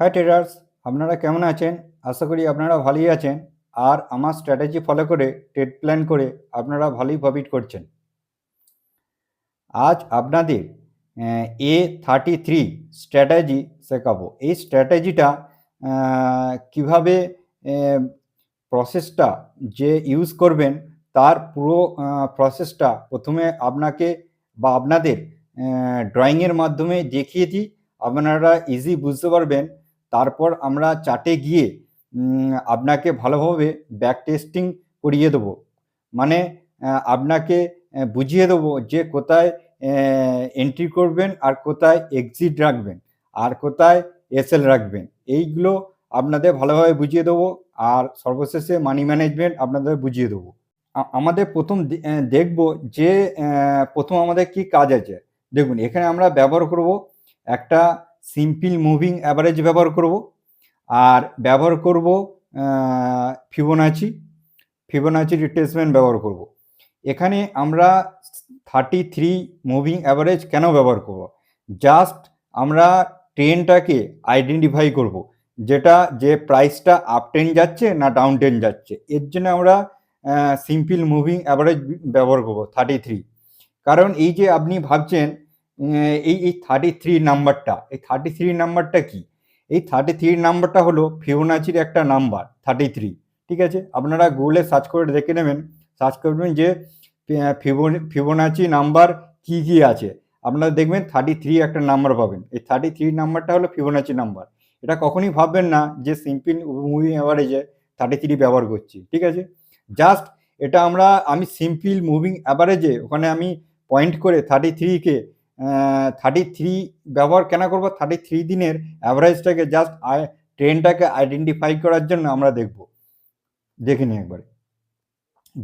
High traders আপনারা কেমন আছেন? আশা করি আপনারা ভালোই আছেন। আর আমার স্ট্র্যাটেজি ফলো করে ট্রেড প্ল্যান করে আপনারা ভালোই প্রফিট করছেন। আজ আপনাদের, এ থার্টি থ্রি স্ট্র্যাটেজি শেখাবো। এই স্ট্র্যাটেজিটা কীভাবে প্রসেসটা যে ইউজ করবেন, তার পুরো প্রসেসটা প্রথমে আপনাকে বা আপনাদের ড্রয়িংয়ের মাধ্যমে দেখিয়ে দিই। আপনারা ইজি বুঝতে পারবেন তারপর আমরা চার্টে গিয়ে আপনাকে ভালোভাবে ব্যাক টেস্টিং করিয়ে দেবো। মানে আপনাকে বুঝিয়ে দেবো যে কোথায় এন্ট্রি করবেন আর কোথায় এক্সিট রাখবেন আর কোথায় এসএল রাখবেন। এইগুলো আপনাদের ভালোভাবে বুঝিয়ে দেবো আর সর্বশেষে মানি ম্যানেজমেন্ট আপনাদের বুঝিয়ে দেবো। আমাদের প্রথম দেখব যে প্রথম আমাদের কি কাজ আছে। দেখুন, এখানে আমরা ব্যবহার করব একটা সিম্পল মুভিং অ্যাভারেজ ব্যবহার করব। আর ব্যবহার করব ফিবোনাচি। ফিবোনাচি রিট্রেসমেন্ট ব্যবহার করব। এখানে আমরা থার্টি থ্রি মুভিং অ্যাভারেজ কেন ব্যবহার করব? জাস্ট আমরা ট্রেনটাকে আইডেন্টিফাই করব। যেটা যে প্রাইসটা আপ ট্রেন যাচ্ছে না ডাউন ট্রেন যাচ্ছে। এর জন্য আমরা সিম্পল মুভিং অ্যাভারেজ ব্যবহার করব থার্টি থ্রি কারণ এই যে আপনি ভাবছেন এই এই থার্টি থ্রি নাম্বারটা এই থার্টি থ্রি নাম্বারটা কি? এই থার্টি থ্রি নাম্বারটা হলো ফিবোনাচির একটা নাম্বার থার্টি থ্রি ঠিক আছে? আপনারা গুগলে সার্চ করে দেখে নেবেন। সার্চ করবেন যে ফিবো- ফিবোনাচি নাম্বার কি কি আছে। আপনারা দেখবেন থার্টি থ্রি একটা নাম্বার পাবেন। এই থার্টি থ্রি নাম্বারটা হলো ফিবোনাচি নাম্বার এটা কখনই ভাববেন না যে সিম্পল মুভি অ্যাভারেজে থার্টি থ্রি ব্যবহার করছি, ঠিক আছে? জাস্ট এটা আমরা, আমি সিম্পল মুভিং অ্যাভারেজে ওখানে আমি পয়েন্ট করে থার্টি থ্রিকে থার্টি থ্রি ব্যবহার কেন করব? থার্টি থ্রি দিনের অ্যাভারেজটাকে জাস্ট ট্রেনটাকে আইডেন্টিফাই করার জন্য আমরা দেখব। দেখে নিই একবারে।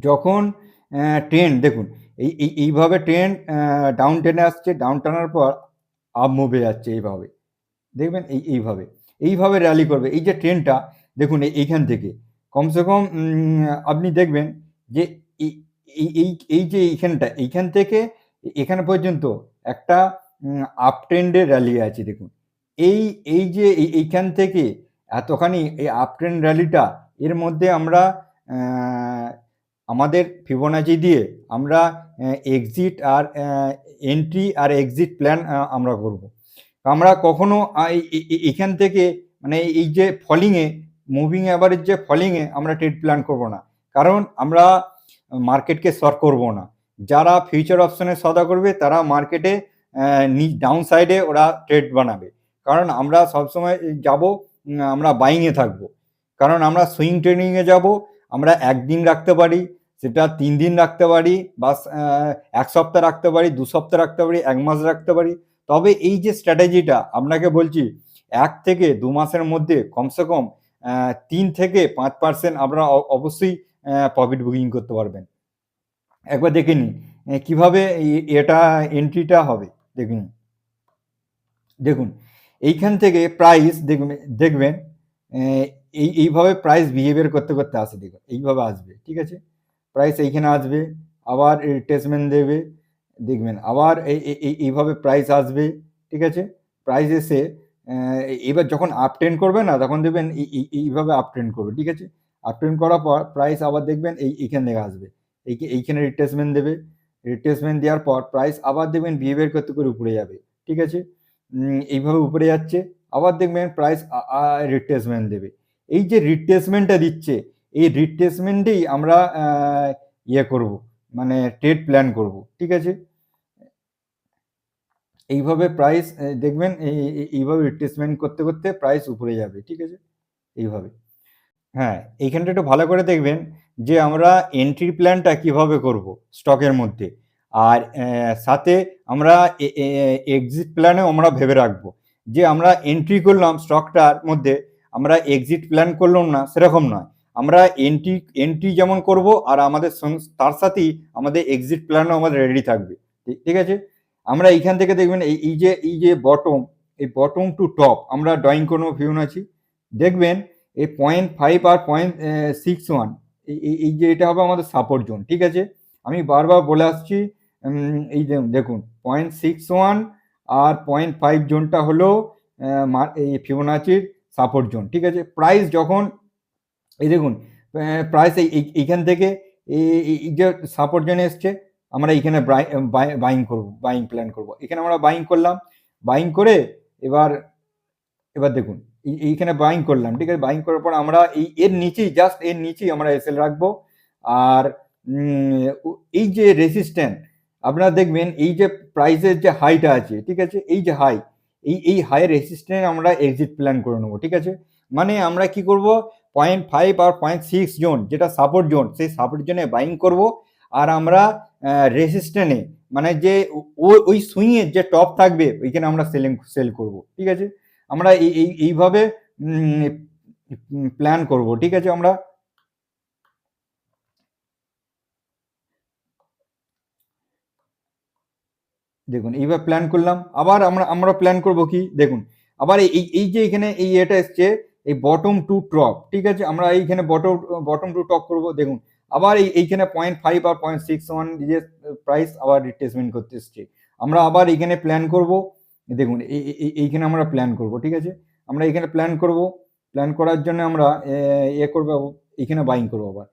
যখন ট্রেন দেখুন, এই, এই- এইভাবে ট্রেন ডাউন টেনে আসছে ডাউন টানার পর আপ মুভে যাচ্ছে এইভাবে। দেখবেন, এই, এইভাবে। এইভাবে র্যালি করবে। এই যে ট্রেনটা দেখুন, এই- এইখান থেকে। কমসে কম আপনি দেখবেন যে এই- এই যে এইখানটা, এইখান থেকে এখানে পর্যন্ত একটা আপ ট্রেন্ডের র্যালি আছে, দেখুন। এই এই যে, এই- এইখান থেকে এতখানি এই আপ ট্রেন্ড র্যালিটা এর মধ্যে আমরা আমাদের ফিবোনাচি দিয়ে আমরা এক্সিট আর এন্ট্রি আর এক্সিট প্ল্যান আমরা করব। আমরা কখনো এখান থেকে মানে এই যে ফলিংয়ে মুভিং অ্যাভারেজ যে ফলিংয়ে আমরা ট্রেড প্ল্যান করব না। কারণ আমরা মার্কেটকে শর্ট করব না। যারা ফিউচার অপশনে সদা করবে, তারা মার্কেটে ডাউন সাইডে ওরা ট্রেড বানাবে। কারণ আমরা সবসময় যাব আমরা বাইংয়ে থাকব। কারণ আমরা সুইং ট্রেডিংয়ে যাব, আমরা একদিন রাখতে পারি, সেটা তিন দিন রাখতে পারি বা এক সপ্তাহ রাখতে পারি, দু সপ্তাহ রাখতে পারি, এক মাস রাখতে পারি। তবে এই যে স্ট্র্যাটেজিটা আপনাকে বলছি, এক থেকে দু মাসের মধ্যে কমসে কম তিন থেকে পাঁচ পার্সেন্ট আপনারা অবশ্যই প্রফিট বুকিং করতে পারবেন। একবার দেখে আহ, কীভাবে এটা এন্ট্রিটা হবে দেখুন। দেখুন এইখান থেকে প্রাইস দেখবেন দেখবেন এই এইভাবে প্রাইস বিহেভিয়ার করতে করতে আসে দেখুন এইভাবে আসবে ঠিক আছে? প্রাইস এইখানে আসবে আবার রিট্রেসমেন্ট দেবে দেখবেন আবার এই এই- এই- এইভাবে প্রাইস আসবে ঠিক আছে? প্রাইস এসে এবার যখন আপ ট্রেন করবে না তখন দেখবেন এই- এই- এইভাবে আপ ট্রেন করবে ঠিক আছে? আপ ট্রেন করার পর প্রাইস আবার দেখবেন এই এইখান থেকে আসবে। এইখানে রিট্রেসমেন্ট দেবে। রিট্রেসমেন্ট দেওয়ার পর প্রাইস আবার দেখবেন বিহেভিয়ার করতে করে উপরে যাবে। ঠিক আছে? এইভাবে উপরে যাচ্ছে, আবার দেখবেন প্রাইস রিট্রেসমেন্ট দেবে। এই যে রিট্রেসমেন্টটা দিচ্ছে, এই রিট্রেসমেন্টেই আমরা ইয়ে করব মানে ট্রেড প্ল্যান করব। ঠিক আছে? এইভাবে প্রাইস দেখবেন এই- এই- এইভাবে রিট্রেসমেন্ট করতে করতে প্রাইস উপরে যাবে। ঠিক আছে? এইভাবে। হ্যাঁ এইখানটা একটু ভালো করে দেখবেন। যে আমরা এন্ট্রি প্ল্যানটা কীভাবে করব স্টকের মধ্যে। আর সাথে আমরা এক্সিট প্ল্যানেও আমরা ভেবে রাখব যে আমরা এন্ট্রি করলাম স্টকটার মধ্যে, আমরা এক্সিট প্ল্যান করলাম না, সেরকম নয়। আমরা এন্ট্রি এন্ট্রি যেমন করব আর আমাদের তার সাথেই আমাদের এক্সিট প্ল্যানও আমাদের রেডি থাকবে। ঠিক- ঠিক আছে? আমরা এইখান থেকে দেখবেন এই এই যে এই যে বটম এই বটম টু টপ আমরা ড্রয়িং কোনো ভিউন আছি দেখবেন এই পয়েন্ট ফাইভ আর পয়েন্ট সিক্স ওয়ান এই যে এটা হবে আমাদের সাপোর্ট জোন ঠিক আছে? আমি বারবার বলে আসছি এই যে দেখুন পয়েন্ট সিক্স ওয়ান আর পয়েন্ট ফাইভ জোনটা হলো এই ফিবোনাচির সাপোর্ট জোন ঠিক আছে? প্রাইস যখন, এই দেখুন প্রাইস এইখান থেকে, এই যে সাপোর্ট জোনে এসছে, আমরা এইখানে বাইং করব বাইং প্ল্যান করব। এখানে আমরা বাইং করলাম বাইং করে এবার এবার দেখুন এইখানে বাইং করলাম, ঠিক আছে? বাইং করার পর আমরা এই এর নিচেই জাস্ট এর নিচেই আমরা এসএল রাখব। আর এই যে রেসিস্ট্যান্ট আপনারা দেখবেন এই যে প্রাইসের যে হাইটা আছে, ঠিক আছে? এই যে হাই এই এই হাই রেসিস্ট্যান্ট আমরা এক্সিট প্ল্যান করে নেব, ঠিক আছে? মানে আমরা কি করব? পয়েন্ট ফাইভ আর পয়েন্ট সিক্স জোন, যেটা সাপোর্ট জোন সেই সাপোর্ট জোনে বাইং করব। আর আমরা রেসিস্ট্যান্টে মানে যে ওই সুইংয়ের যে টপ থাকবে, ওইখানে আমরা সেলিং সেল করব, ঠিক আছে? আমরা এই, এই- এইভাবে প্ল্যান করব, ঠিক আছে আমরা? দেখুন, এইভাবে প্ল্যান করলাম, আবার আমরা আমরা প্ল্যান করব কি? দেখুন, আবার এই এই যে এখানে এই এটা এসছে, এই বটম টু টপ ঠিক আছে? আমরা এইখানে বটম বটম টু টপ করব, দেখুন, আবার এই, এইখানে পয়েন্ট ফাইভ আর পয়েন্ট সিক্স ওয়ান প্রাইস আবার রিপ্লেসমেন্ট করতে এসছে। আমরা আবার এইখানে প্ল্যান করব দেখুন এই- এই- এই- এইখানে আমরা প্ল্যান করব, ঠিক আছে? আমরা এখানে প্ল্যান করব প্ল্যান করার জন্য আমরা, এ করব, এখানে বাইং করব আবার।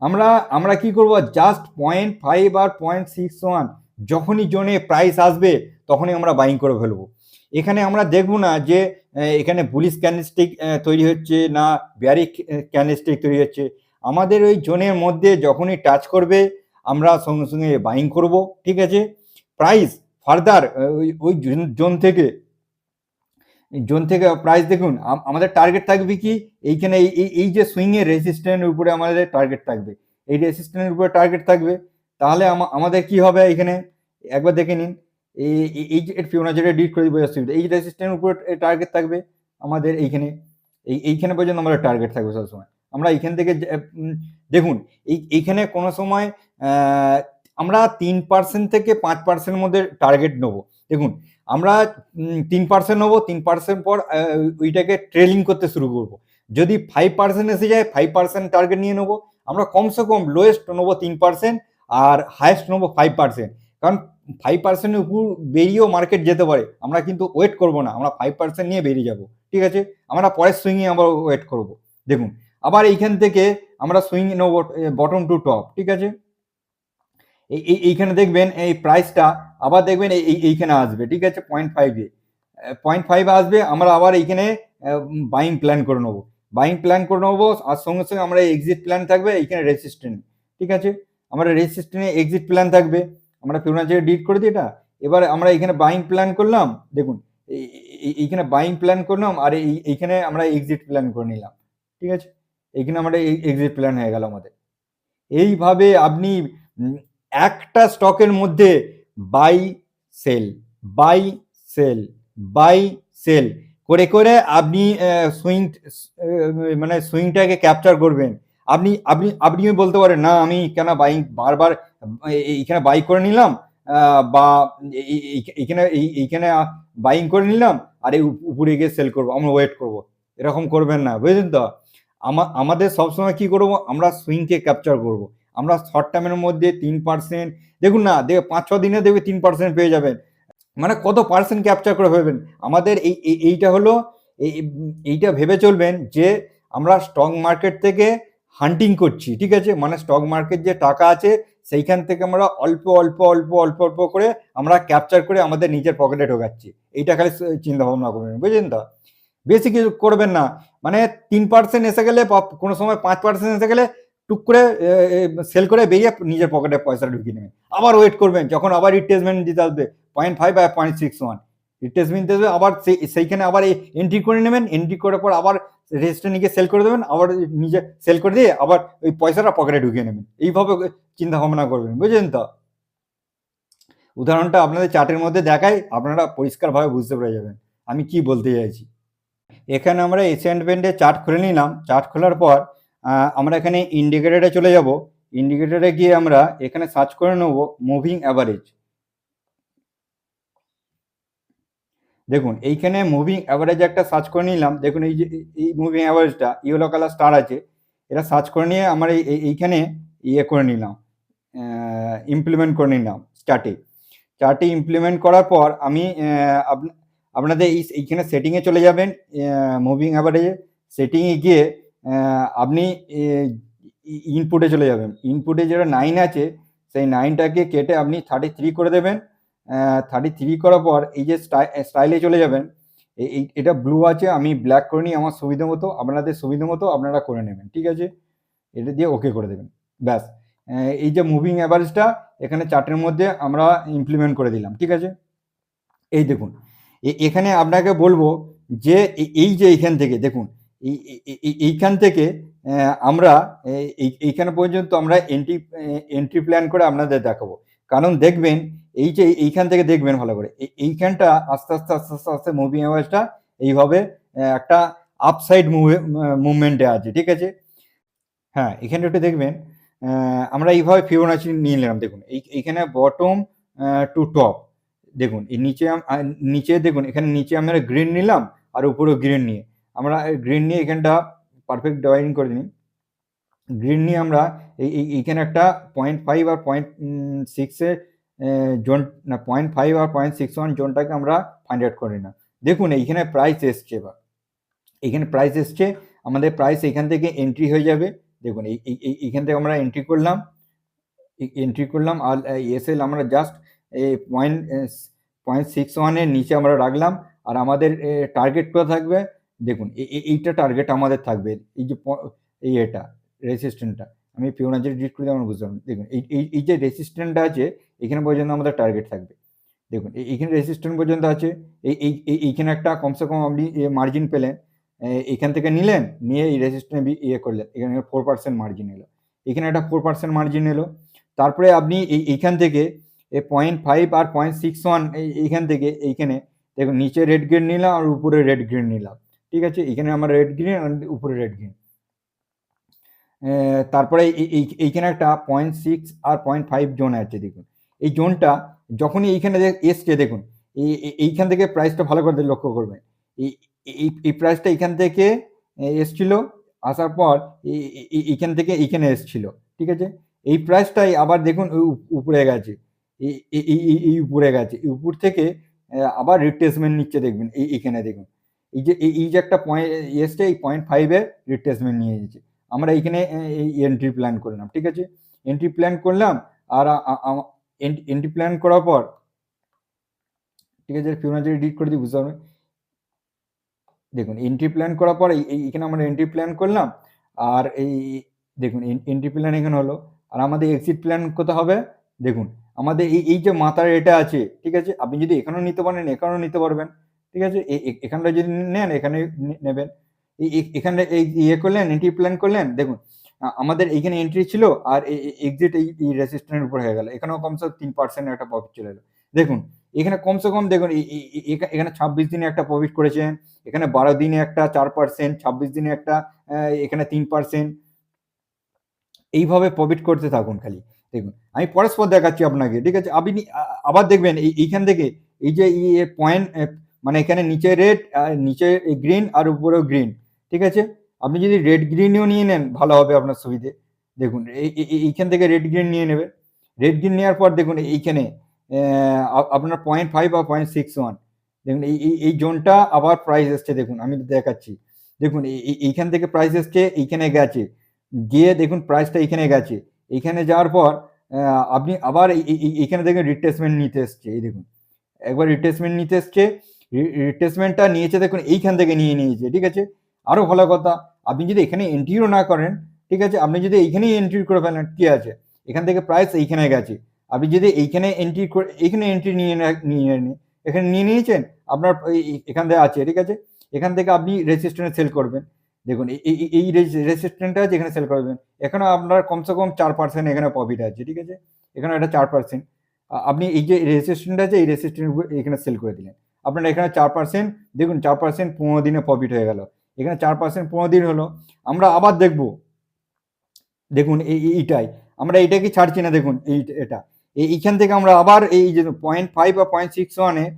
আমরা আমরা কি করব? জাস্ট পয়েন্ট ফাইভ আর পয়েন্ট সিক্স ওয়ান যখনই জোনে প্রাইস আসবে, তখনই আমরা বাইং করে ফেলব। এখানে আমরা দেখব না যে এখানে বুলিশ ক্যান্ডেলস্টিক তৈরি হচ্ছে না বিয়ারি ক্যান্ডেলস্টিক তৈরি হচ্ছে। আমাদের ওই জোনের মধ্যে যখনই টাচ করবে, আমরা সঙ্গে সঙ্গে বাইং করব, ঠিক আছে? প্রাইস ফার্দার ওই ওই জোন থেকে জোন থেকে প্রাইস দেখুন আমাদের টার্গেট থাকবে কি? এইখানে এই, এই- যে সুইং এর রেসিস্ট্যান্টের উপরে আমাদের টার্গেট থাকবে। এই রেসিস্ট্যান্টের উপরে টার্গেট থাকবে। তাহলে আমাদের কি হবে এখানে? একবার দেখে নিন। এই যে ফিওনাজের ডিট করে দিব অসুবিধা এই রেসিস্ট্যান্টের উপরে টার্গেট থাকবে আমাদের এইখানে। এই, এইখানে পর্যন্ত আমাদের টার্গেট থাকবে সবসময়। আমরা এইখান থেকে দেখুন, এই, এইখানে কোনো সময় আমরা তিন পার্সেন্ট থেকে পাঁচ পার্সেন্ট মধ্যে টার্গেট নেব। দেখুন, আমরা তিন পার্সেন্ট নেব, তিন পার্সেন্ট পর ওইটাকে ট্রেলিং করতে শুরু করব। যদি ফাইভ পার্সেন্ট এসে যায় ফাইভ পার্সেন্ট টার্গেট নিয়ে নেব। আমরা কমসে কম লোয়েস্ট নেব তিন পার্সেন্ট আর হায়েস্ট নেব ফাইভ পার্সেন্ট কারণ ফাইভ পার্সেন্টের উপর বেরিয়েও মার্কেট যেতে পারে। আমরা কিন্তু ওয়েট করব না, আমরা ফাইভ পার্সেন্ট নিয়ে বেরিয়ে যাব। ঠিক আছে? আমরা পরের সুইংয়ে আমরা ওয়েট করব। দেখুন, আবার এইখান থেকে আমরা সুইং নেব বটম টু টপ ঠিক আছে? এই- এই- এইখানে দেখবেন এই প্রাইসটা আবার দেখবেন এই, এই- এইখানে আসবে, ঠিক আছে? পয়েন্ট ফাইভে পয়েন্ট ফাইভ আসবে, আমরা আবার এইখানে বাইং প্ল্যান করে নেব। বাইং প্ল্যান করে নেব, আর সঙ্গে সঙ্গে আমরা এক্সিট প্ল্যান থাকবে, এইখানে রেসিস্ট্যান্ট ঠিক আছে? আমরা রেসিস্ট্যান্টে এক্সিট প্ল্যান থাকবে। আমরা ফিবোনাচি ডিট করে দিই এটা। এবার আমরা এখানে বাইং প্ল্যান করলাম, দেখুন এই- এই- এইখানে বাইং প্ল্যান করলাম, আর এই, এইখানে আমরা এক্সিট প্ল্যান করে নিলাম, ঠিক আছে? এইখানে আমরা এক্সিট প্ল্যান হয়ে গেল আমাদের। এইভাবে আপনি একটা স্টকের মধ্যে buy sell buy sell buy sell করে করে আপনি সুইং মানে সুইংটাকে ক্যাপচার করবেন। আপনি আপনি আপনিও বলতে পারেন, না, আমি কেন বাই বারবার এইখানে বাই করে নিলাম বা এই- এই- এই- এইখানে এই- এইখানে বাইং করে নিলাম, আর এই উপরে গিয়ে সেল করব, আমরা ওয়েট করব। এরকম করবেন না, বুঝলেন তো? আমা- আমাদের সবসময় কি করব? আমরা সুইংকে ক্যাপচার করব। আমরা শর্ট টার্মের মধ্যে তিন পার্সেন্ট দেখুন না দেখবে পাঁচ, ছ দিনে দেখবে তিন পার্সেন্ট পেয়ে যাবেন। মানে কত পার্সেন্ট ক্যাপচার করে ফেলবেন আমাদের এই, এই- এইটা হলো, এই, এইটা ভেবে চলবেন যে আমরা স্টক মার্কেট থেকে হান্টিং করছি, ঠিক আছে? মানে স্টক মার্কেট যে টাকা আছে, সেইখান থেকে আমরা অল্প অল্প অল্প অল্প অল্প করে আমরা ক্যাপচার করে আমাদের নিজের পকেটে ঢোকাচ্ছি। এইটা খালি চিন্তা ভাবনা করবেন, বুঝলেন তো? বেশি কিছু করবেন না। মানে তিন পার্সেন্ট এসে গেলে কোনো সময় পাঁচ পার্সেন্ট এসে গেলে টুক করে সেল করে বেরিয়ে নিজের পকেটে পয়সা ঢুকিয়ে নেবেন আবার ওয়েট করবেন যখন আবার রিপ্লেসমেন্ট দিতে আসবে পয়েন্ট ফাইভ বা পয়েন্ট সিক্স ওয়ান রিপ্লেসমেন্ট দেবে আবার সেই সেইখানে আবার এন্ট্রি করে নেবেন এন্ট্রি করার পর আবার রেজিস্টার নিয়ে সেল করে দেবেন, আবার নিজে সেল করে দিয়ে আবার ওই পয়সাটা পকেটে ঢুকিয়ে নেবেন। এইভাবে চিন্তা ভাবনা করবেন, বুঝলেন তো? উদাহরণটা আপনাদের চার্টের মধ্যে দেখাই, আপনারা পরিষ্কারভাবে বুঝতে পেরে যাবেন, আমি কি বলতে চাইছি। এখানে আমরা এশিয়ান ব্যান্ডে চার্ট খুলে নিলাম। চার্ট খোলার পর আমরা এখানে ইন্ডিকেটারে চলে যাব। ইন্ডিকেটারে গিয়ে আমরা এখানে সার্চ করে নেব মুভিং অ্যাভারেজ দেখুন, এইখানে মুভিং অ্যাভারেজ একটা সার্চ করে নিলাম। দেখুন, এই যে, এই মুভিং অ্যাভারেজটা ইয়েলো কালার স্টার আছে। এটা সার্চ করে নিয়ে আমরা এই- এই- এইখানে ইয়ে করে নিলাম। ইমপ্লিমেন্ট করে নিলাম চার্টে চার্টে ইমপ্লিমেন্ট করার পর আমি আপনা- আপনাদের এই, এইখানে সেটিংয়ে চলে যাবেন মুভিং অ্যাভারেজে সেটিংয়ে গিয়ে আপনি ইনপুটে চলে যাবেন। ইনপুটে যেটা নাইন আছে, সেই নাইনটাকে কেটে আপনি থার্টি থ্রি করে দেবেন। থার্টি থ্রি করার পর এই যে স্টাইলে চলে যাবেন এই, এটা ব্লু আছে, আমি ব্ল্যাক করে নিই, আমার সুবিধা মতো, আপনাদের সুবিধা মতো আপনারা করে নেবেন, ঠিক আছে? এটা দিয়ে ওকে করে দেবেন, ব্যাস। এই যে মুভিং অ্যাভারেজটা এখানে চার্টের মধ্যে আমরা ইমপ্লিমেন্ট করে দিলাম, ঠিক আছে? এই দেখুন এখানে আপনাকে বলব যে এই যে এইখান থেকে, দেখুন এইখান থেকে আমরা এই- এই- এইখানে পর্যন্ত আমরা এন্ট্রি এন্ট্রি প্ল্যান করে আপনাদের দেখাবো। কারণ দেখবেন, এই যে এইখান থেকে দেখবেন ভালো করে এইখানটা আস্তে আস্তে আস্তে আস্তে আস্তে মুভি অ্যাভারেজটা এইভাবে একটা আপসাইড মুভমেন্টে আছে, ঠিক আছে? হ্যাঁ এখানে একটু দেখবেন আমরা এইভাবে ফিবোনাচি নিয়ে নিলাম, দেখুন, এই, এইখানে বটম টু টপ দেখুন, এই নিচে নিচে দেখুন, এখানে নিচে আমরা গ্রিন নিলাম, আর উপরেও গ্রিন নিয়ে। আমরা গ্রিন নিয়ে এখানটা পারফেক্ট ডিভাইডিং করে নিই গ্রিন নিয়ে আমরা এই, এই- এইখানে একটা পয়েন্ট ফাইভ আর পয়েন্ট সিক্সের জোন না পয়েন্ট ফাইভ আর পয়েন্ট সিক্স ওয়ান জোনটাকে আমরা ফাইন্ড আউট করি না দেখুন, এইখানে প্রাইস এসছে এবার। এইখানে প্রাইস এসছে, আমাদের প্রাইস এখান থেকে এন্ট্রি হয়ে যাবে। দেখুন, এই- এইখান থেকে আমরা এন্ট্রি করলাম। এন্ট্রি করলাম, আর এসএল আমরা জাস্ট এই পয়েন্ট পয়েন্ট সিক্স ওয়ানের নিচে আমরা রাখলাম। আর আমাদের টার্গেট কত থাকবে? দেখুন এইটা টার্গেট আমাদের থাকবে, এই যে এই এটা রেসিস্ট্যান্টটা আমি পিওনাজের ডিট করে আমরা বুঝতে পারলাম দেখুন, এই, এই- যে রেসিস্ট্যান্টটা আছে, এখানে পর্যন্ত আমাদের টার্গেট থাকবে। দেখুন এই- এইখানে রেসিস্ট্যান্ট পর্যন্ত আছে, এই এই, এই- এইখানে একটা কমসে কম আপনি মার্জিন পেলেন এখান থেকে নিলেন, নিয়ে এই রেসিস্ট্যান্ট ইয়ে করলেন, এখানে ফোর পার্সেন্ট মার্জিন এলো। এখানে একটা ফোর পার্সেন্ট মার্জিন এলো। তারপরে আপনি এই, এইখান থেকে এই পয়েন্ট ফাইভ আর পয়েন্ট সিক্স ওয়ান এইখান থেকে, এইখানে, দেখুন, নিচে রেড গ্রিন নিলাম আর উপরে রেড গ্রিন নিলাম। ঠিক আছে? এখানে আমার রেড গ্রিন উপরে রেড গ্রিন তারপরে এই- এই- এইখানে একটা পয়েন্ট সিক্স আর পয়েন্ট ফাইভ জোন আছে, দেখুন। এই জোনটা যখনই এইখানে এসছে, দেখুন, এই, এই- এইখান থেকে প্রাইসটা ভালো করে লক্ষ্য করবেন। এই এই প্রাইসটা এখান থেকে এসছিল, আসার পর এই- এই- এইখান থেকে এইখানে এসছিল, ঠিক আছে? এই প্রাইসটাই আবার দেখুন উপরে গেছে। এই উপরে গেছে। উপর থেকে আবার রিপ্লেসমেন্ট নিচ্ছে, দেখবেন, এই, এইখানে, দেখুন। এই যে এই যে একটা পয়েন্ট এসছে, এই পয়েন্ট ফাইভে রিপ্লেসমেন্ট নিয়ে এসেছে। আমরা এইখানে এই এন্ট্রি প্ল্যান করলাম, ঠিক আছে? এন্ট্রি প্ল্যান করলাম, আর এন্ট্রি প্ল্যান করার পর, ঠিক আছে ফিবোনাচি এডিট করে দিই, বুঝতে পারবেন দেখুন এন্ট্রি প্ল্যান করার পর, এই- এই- এখানে আমরা এন্ট্রি প্ল্যান করলাম, আর এই, দেখুন এন্ট্রি প্ল্যান এখানে হলো, আর আমাদের এক্সিট প্ল্যান কোথায় হবে? দেখুন, আমাদের এই এই যে মাথার এটা আছে, ঠিক আছে? আপনি যদি এখানেও নিতে পারেন, এখানেও নিতে পারবেন। ঠিক আছে? এখানটা যদি নেন, এখানে নেবেন। এখানে এই ইয়ে করলেন এন্ট্রি প্ল্যান করলেন, দেখুন আমাদের এইখানে এন্ট্রি ছিল আর এক্সিট এই রেসিস্ট্যান্টের উপর হয়ে গেল। এখানেও কমসে কম তিন পার্সেন্ট একটা প্রফিট চলে এলো। দেখুন, এখানে কমসে কম, দেখুন এখানে ছাব্বিশ দিনে একটা প্রফিট করেছেন, এখানে বারো দিনে একটা চার পার্সেন্ট ছাব্বিশ দিনে একটা এখানে তিন পার্সেন্ট এইভাবে প্রফিট করতে থাকুন খালি, দেখুন। আমি পরস্পর দেখাচ্ছি আপনাকে, ঠিক আছে? আপনি আবার দেখবেন, এই, এইখান থেকে এই যে পয়েন্ট মানে এখানে নিচে রেড নিচে গ্রিন আর উপরেও গ্রিন ঠিক আছে? আপনি যদি রেড গ্রিনও নিয়ে নেন, ভালো হবে আপনার সুবিধে। দেখুন, এই- এই- এই- এইখান থেকে রেড গ্রিন নিয়ে নেবে। রেড গ্রিন নেওয়ার পর দেখুন, এইখানে আপনার পয়েন্ট ফাইভ বা পয়েন্ট সিক্স ওয়ান দেখুন, এই, এই- জোনটা আবার প্রাইস এসছে, দেখুন, আমি দেখাচ্ছি। দেখুন, এই- এই- এইখান থেকে প্রাইস এসছে, এইখানে গেছে। গিয়ে দেখুন প্রাইসটা এইখানে গেছে। এইখানে যাওয়ার পর আপনি আবার এই- এই- এই- এইখানে দেখুন রিট্রেসমেন্ট নিতে এসছে, এই দেখুন। একবার রিট্রেসমেন্ট নিতে এসছে রিট্রেসমেন্টটা নিয়েছে দেখুন, এইখান থেকে নিয়ে নিয়েছে, ঠিক আছে? আরও ভালো কথা, আপনি যদি এখানে এন্ট্রিও না করেন, ঠিক আছে? আপনি যদি এইখানেই এন্ট্রি করে ফেলেন, কি আছে? এখান থেকে প্রাইস এইখানে গেছে। আপনি যদি এইখানে এন্ট্রি করে, এইখানে এন্ট্রি নিয়ে নিয়ে এখানে নিয়ে নিয়েছেন, আপনার এখান থেকে আছে, ঠিক আছে? এখান থেকে আপনি রেজিস্ট্যান্টে সেল করবেন। দেখুন, এই- এই আছে, এখানে সেল করবেন। এখানে আপনার কমসে কম চার পার্সেন্ট এখানে প্রফিট আছে, ঠিক আছে? এখানে একটা চার পার্সেন্ট আপনি এই যে রেজিস্ট্যান্ট আছে, এই রেজিস্ট্যান্ট এখানে সেল করে দিলেন। আপনার এখানে চার পার্সেন্ট দেখুন চার পার্সেন্ট পনেরো দিনে প্রফিট হয়ে গেল। এখানে চার পার্সেন্ট পনেরো দিন হলো। আমরা আবার দেখব। দেখুন এই, এই- এইটাই। আমরা এইটাকে ছাড়ছি না, দেখুন এই এটা। এই- এইখান থেকে আমরা আবার এই যে পয়েন্ট ফাইভ বা পয়েন্ট সিক্স ওয়ানে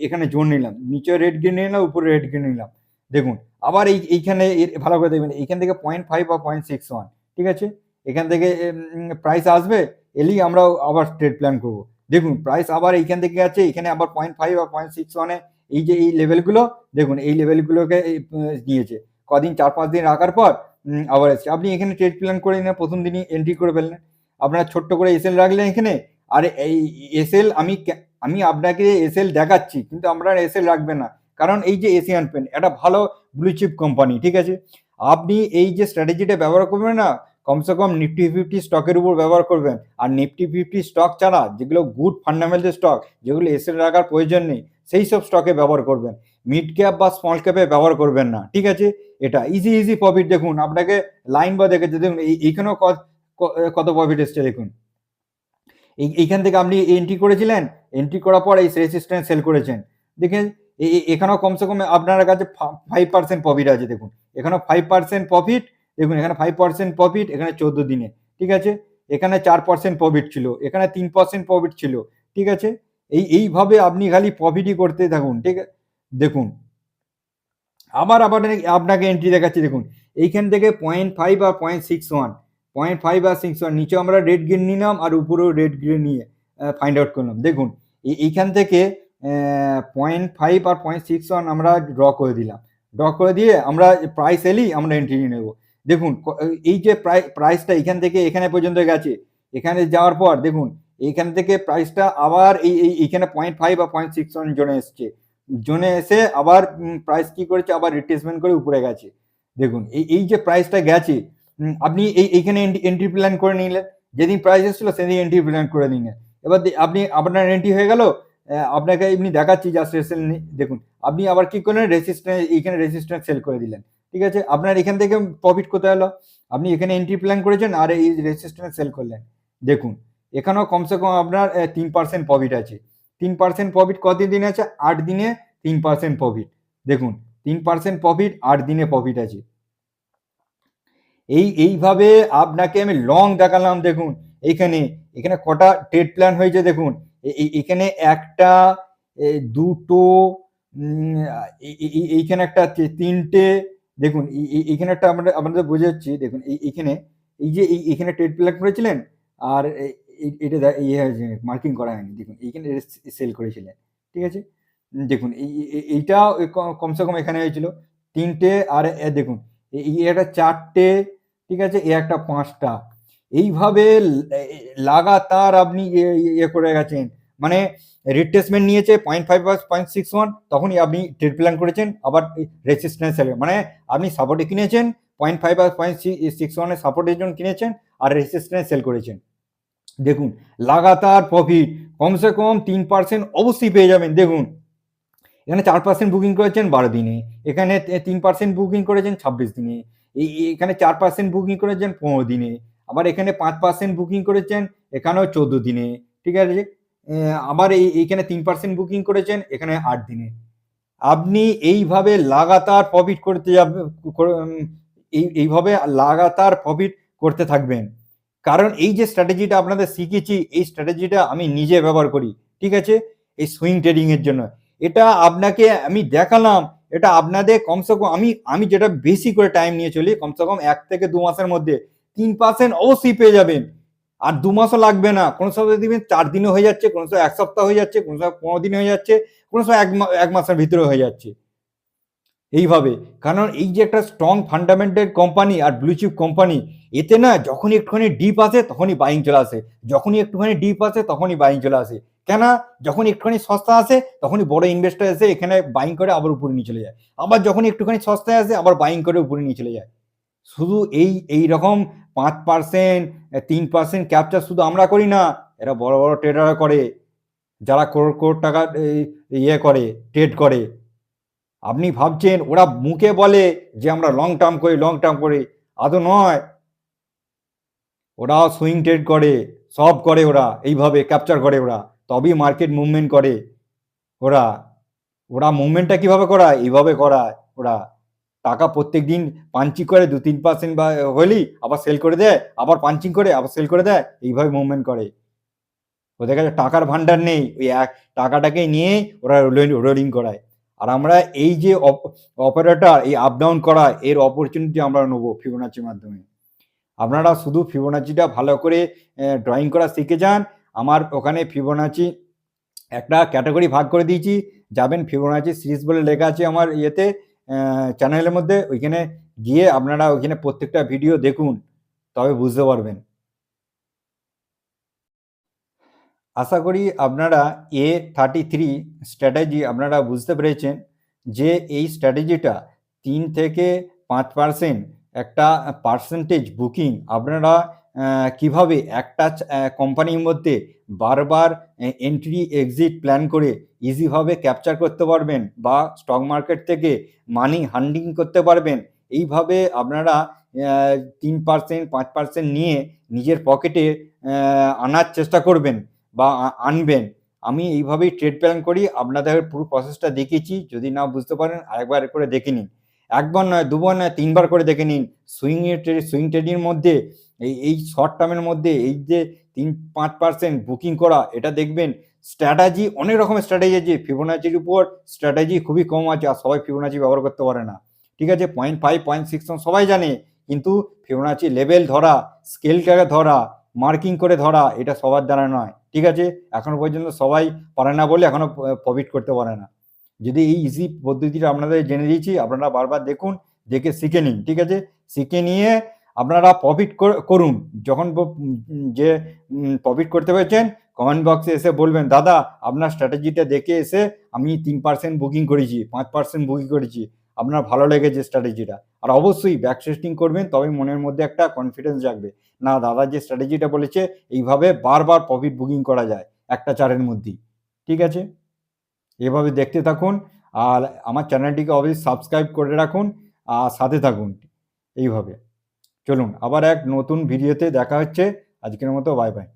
এখানে জোর নিলাম। নিচে রেড গ্রিন নিলাম, উপরে রেড গ্রিন নিলাম। দেখুন, আবার এই, এইখানে ভালো করে দেখবেন, এইখান থেকে পয়েন্ট ফাইভ বা পয়েন্ট সিক্স ওয়ান ঠিক আছে? এখান থেকে প্রাইস আসবে, এলেই আমরা আবার ট্রেড প্ল্যান করব। দেখুন প্রাইস আবার এইখান থেকে আছে, এখানে আবার পয়েন্ট ফাইভ বা পয়েন্ট সিক্স ওয়ানে এই যে এই লেভেলগুলো দেখুন, এই লেভেলগুলোকে নিয়েছে কদিন, চার পাঁচ দিন রাখার পর আবার এসছে। আপনি এখানে ট্রেড প্ল্যান করে নিন প্রথম দিনই এন্ট্রি করে ফেললেন। আপনারা ছোট্ট করে এসএল রাখলেন এখানে, আর এই এসএল আমি আমি আপনাকে এসএল দেখাচ্ছি, কিন্তু আপনারা এসএল রাখবেন না। কারণ এই যে এশিয়ান পেন এটা ভালো ব্লু চিপ কোম্পানি ঠিক আছে? আপনি এই যে স্ট্র্যাটেজিটা ব্যবহার করবেন না কমসে কম নিফটি ফিফটি স্টকের উপর ব্যবহার করবেন। আর নিফটি ফিফটি স্টক ছাড়া যেগুলো গুড ফান্ডামেন্টাল স্টক যেগুলো এসএল রাখার প্রয়োজন নেই, সেই সব স্টকে ব্যবহার করবেন। মিড ক্যাপ বা স্মল ক্যাপে ব্যবহার করবেন না, ঠিক আছে? এটা ইজি ইজি প্রফিট দেখুন। আপনাকে লাইন বা দেখুন এই- এইখানেও কত প্রফিট এসছে দেখুন। এই, এইখান থেকে আপনি এন্ট্রি করেছিলেন এন্ট্রি করার পর এই রেজিস্ট্যান্স সেল করেছেন। এ- এখানেও কমসে কম আপনার কাছে ফাইভ পার্সেন্ট প্রফিট আছে দেখুন। এখানেও ফাইভ পার্সেন্ট প্রফিট দেখুন, এখানে ফাইভ পার্সেন্ট প্রফিট এখানে চোদ্দ দিনে, ঠিক আছে? এখানে চার পার্সেন্ট প্রফিট ছিল, এখানে তিন পার্সেন্ট প্রফিট ছিল, ঠিক আছে? এই, এইভাবে আপনি খালি প্রফিটই করতে থাকুন, ঠিক দেখুন, আবার আবার আপনাকে এন্ট্রি দেখাচ্ছি, দেখুন, এইখান থেকে পয়েন্ট ফাইভ আর point six one point five আর সিক্স ওয়ান নিচে আমরা রেড গ্রিন নিলাম আর উপরেও রেড গ্রিন নিয়ে ফাইন্ড আউট করলাম, দেখুন, এই- এইখান থেকে পয়েন্ট ফাইভ আর পয়েন্ট সিক্স ওয়ান আমরা ড্র করে দিলাম ড্র করে দিয়ে আমরা প্রাইস এলেই আমরা এন্ট্রি নেব দেখুন এই যে প্রাইসটা এখান থেকে এখানে পর্যন্ত গেছে, এখানে যাওয়ার পর দেখুন এইখান থেকে প্রাইসটা আবার এই, এই- এইখানে পয়েন্ট ফাইভ বা পয়েন্ট সিক্স ওয়ান জোনে এসছে। জোনে এসে আবার প্রাইস কি করেছে? আবার রিট্রেসমেন্ট করে উপরে গেছে। দেখুন, এই এই যে প্রাইসটা গেছে আপনি এই, এইখানে এন্ট্রি প্ল্যান করে নিলেন। যেদিন প্রাইস এসেছিল সেদিন এন্ট্রি প্ল্যান করে নিলেন। এবার আপনি, আপনার এন্ট্রি হয়ে গেল আপনাকে এমনি দেখাচ্ছি জাস্ট রেসেল দেখুন, আপনি আবার কি করলেন? রেসিস্ট্যান্স এইখানে রেসিস্ট্যান্স সেল করে দিলেন। ঠিক আছে? আপনার এখান থেকে প্রফিট কোথায় হলো? আপনি এখানে এন্ট্রি প্ল্যান করেছেন আর এই রেসিস্ট্যান্স সেল করলেন। দেখুন, এখানেও কমসে কম আপনার তিন পার্সেন্ট প্রফিট আছে। তিন পার্সেন্ট প্রফিট কদিন দিনে আছে? আট দিনে তিন পার্সেন্ট প্রফিট দেখুন, তিন পার্সেন্ট প্রফিট আট দিনে প্রফিট আছে। এই, এইভাবে আপনাকে আমি লং দেখালাম, দেখুন। এইখানে এখানে কটা ট্রেড প্ল্যান হয়েছে, দেখুন। এখানে একটা দুটো এইখানে একটা তিনটে দেখুন এইখানে একটা আমরা আপনাদের বোঝাচ্ছি দেখুন, এই এইখানে এই যে এইখানে ট্রেড প্ল্যান করেছিলেন, আর এটা ইয়ে মার্কিং করা হয়নি, দেখুন এইখানে সেল করেছিলেন, ঠিক আছে? দেখুন, এই, এই- এই- এইটা কমসে কম এখানে হয়েছিল, তিনটে আর দেখুন এই একটা চারটে, ঠিক আছে, এ একটা পাঁচটা, এইভাবে লাগাতার আপনি ইয়ে ইয়ে করে গেছেন মানে রিট্রেসমেন্ট নিয়েছে point five point six one তখনই আপনি ট্রেড প্ল্যান করেছেন, আবার রেসিস্ট্যান্স মানে আপনি সাপোর্টে কিনেছেন পয়েন্ট ফাইভ আর পয়েন্ট সিক্স ওয়ানের সাপোর্টের জন্য কিনেছেন, আর রেসিস্ট্যান্স সেল করেছেন। দেখুন, লাগাতার প্রফিট কমসে কম তিন পার্সেন্ট অবশ্যই পেয়ে যাবেন। দেখুন, এখানে চার পার্সেন্ট বুকিং করেছেন বারো দিনে, এখানে তিন পার্সেন্ট বুকিং করেছেন ছাব্বিশ দিনে, এই এখানে চার পার্সেন্ট বুকিং করেছেন পনেরো দিনে, আবার এখানে পাঁচ পার্সেন্ট বুকিং করেছেন এখানেও চোদ্দ দিনে, ঠিক আছে? আবার এই, এইখানে তিন পার্সেন্ট বুকিং করেছেন, এখানে আট দিনে। আপনি এইভাবে লাগাতার প্রফিট করতে যাবে এই, এইভাবে লাগাতার প্রফিট করতে থাকবেন। কারণ এই যে স্ট্র্যাটেজিটা আপনাদের শিখেছি, এই স্ট্র্যাটেজিটা আমি নিজে ব্যবহার করি, ঠিক আছে? এই সুইং ট্রেডিং এর জন্য। এটা আপনাকে আমি দেখালাম, এটা আপনাদের কমসে কম, আমি আমি যেটা বেশি করে টাইম নিয়ে চলি কমসে কম এক থেকে দু মাসের মধ্যে, তিন পার্সেন্ট অবশ্যই পেয়ে যাবেন। আর দু মাসও লাগবে না। কোনো সময় দেখবেন চার দিনে হয়ে যাচ্ছে, কোনো সময় এক সপ্তাহ হয়ে যাচ্ছে, কোনো সময় পনেরো দিনে হয়ে যাচ্ছে, কোনো সময় এক এক মাসের ভিতরে হয়ে যাচ্ছে। এইভাবে। কারণ এই যে একটা স্ট্রং ফান্ডামেন্টাল কোম্পানি আর ব্লুচিপ কোম্পানি এতে না যখনই একটুখানি ডিপ আসে তখনই বাইং চলে আসে। যখনই একটুখানি ডিপ আসে তখনই বাইং চলে আসে। কেন যখন একটুখানি সস্তা আসে তখনই বড় ইনভেস্টার এসে এখানে বাইং করে আবার উপরে নিয়ে চলে যায়। আবার যখন একটুখানি সস্তায় আসে আবার বাইং করে উপরে নিয়ে চলে যায়। শুধু এই এই রকম পাঁচ পার্সেন্ট তিন পার্সেন্ট ক্যাপচার শুধু আমরা করি না, এরা বড় বড় ট্রেডাররা করে, যারা করোড় করোড় টাকা ইয়ে করে ট্রেড করে। আপনি ভাবছেন, ওরা মুখে বলে যে আমরা লং টার্ম করি লং টার্ম করি আদৌ নয়। ওরা সুইং ট্রেড করে, সব করে ওরা, এইভাবে ক্যাপচার করে ওরা, তবেই মার্কেট মুভমেন্ট করে ওরা। ওরা মুভমেন্টটা কীভাবে করায়? এইভাবে করায় ওরা। টাকা প্রত্যেক দিন পাঞ্চিং করে দু তিন পার্সেন্ট বা হলেই আবার সেল করে দেয়, আবার পাঞ্চিং করে, আবার সেল করে দেয়, এইভাবে মুভমেন্ট করে। ওদের কাছে টাকার ভান্ডার নেই, ওই এক টাকাটাকে নিয়ে ওরা রোলিং করায়। আর আমরা এই যে অপারেটর এই আপ ডাউন করা, এর অপরচুনিটি আমরা নেব ফিবোনাচির মাধ্যমে। আপনারা শুধু ফিবোনাচিটা ভালো করে ড্রয়িং করা শিখে যান। আমার ওখানে ফিবোনাচি একটা ক্যাটাগরি ভাগ করে দিয়েছি। যাবেন ফিবোনাচি সিরিজ বলে লেখা আছে আমার ইয়েতে। চ্যানেলের মধ্যে ওইখানে গিয়ে আপনারা ওইখানে প্রত্যেকটা ভিডিও দেখুন, তবে বুঝতে পারবেন। আশা করি আপনারা এ থার্টি থ্রি স্ট্র্যাটেজি আপনারা বুঝতে পেরেছেন যে এই স্ট্র্যাটেজিটা তিন থেকে পাঁচ পার্সেন্ট একটা পার্সেন্টেজ বুকিং আপনারা কীভাবে একটা কোম্পানির মধ্যে বারবার এন্ট্রি এক্সিট প্ল্যান করে ইজিভাবে ক্যাপচার করতে পারবেন বা স্টক মার্কেট থেকে মানি হান্ডিং করতে পারবেন, এইভাবে আপনারা তিন পার্সেন্ট পাঁচ পার্সেন্ট নিয়ে নিজের পকেটে আনার চেষ্টা করবেন বা আনবেন। আমি এইভাবেই ট্রেড প্ল্যান করি, আপনাদের পুরো প্রসেসটা দেখিয়েছি, যদি না বুঝতে পারেন আরেকবার করে দেখে নিন। একবার নয়, দুবার নয়, তিনবার করে দেখে নিন। সুইং সুইং ট্রেডিংয়ের মধ্যে, এই এই শর্ট টার্মের মধ্যে, এই যে তিন, পাঁচ পার্সেন্ট বুকিং করা, এটা দেখবেন স্ট্র্যাটাজি অনেক রকমের স্ট্র্যাটাজি আছে। ফিবোনাচির উপর স্ট্র্যাটাজি খুবই কম আছে, আর সবাই ফিবোনাচি ব্যবহার করতে পারে না। ঠিক আছে? পয়েন্ট ফাইভ পয়েন্ট সিক্স সবাই জানে, কিন্তু ফিবোনাচি লেভেল ধরা স্কেলটাকে ধরা মার্কিং করে ধরা, এটা সবার দ্বারা নয়। ঠিক আছে? এখনও পর্যন্ত সবাই পারে না বলে এখনও প্রফিট করতে পারে না। যদি এই ইজি পদ্ধতিটা আপনাদের জেনে দিয়েছি, আপনারা বারবার দেখুন, দেখে শিখে নিন, ঠিক আছে? শিখে নিয়ে আপনারা প্রফিট করুন। যখন যে প্রফিট করতে পেরেছেন কমেন্ট বক্সে এসে বলবেন, দাদা, আপনার স্ট্র্যাটেজিটা দেখে এসে আমি তিন পার্সেন্ট বুকিং করেছি, পাঁচ পার্সেন্ট বুকিং করেছি। আপনার ভালো লেগেছে স্ট্র্যাটেজিটা আর অবশ্যই ব্যাক টেস্টিং করবেন তবে মনের মধ্যে একটা কনফিডেন্স জাগবে। না, দাদা যে স্ট্র্যাটেজিটা বলেছে, এইভাবে বারবার প্রফিট বুকিং করা যায়, একটা চারের মধ্যেই, ঠিক আছে? এভাবে দেখতে থাকুন আর আমার চ্যানেলটিকে অবশ্যই সাবস্ক্রাইব করে রাখুন আর সাথে থাকুন এইভাবে। চলুন, আবার এক নতুন ভিডিওতে দেখা হচ্ছে। আজকের মতো বাই বাই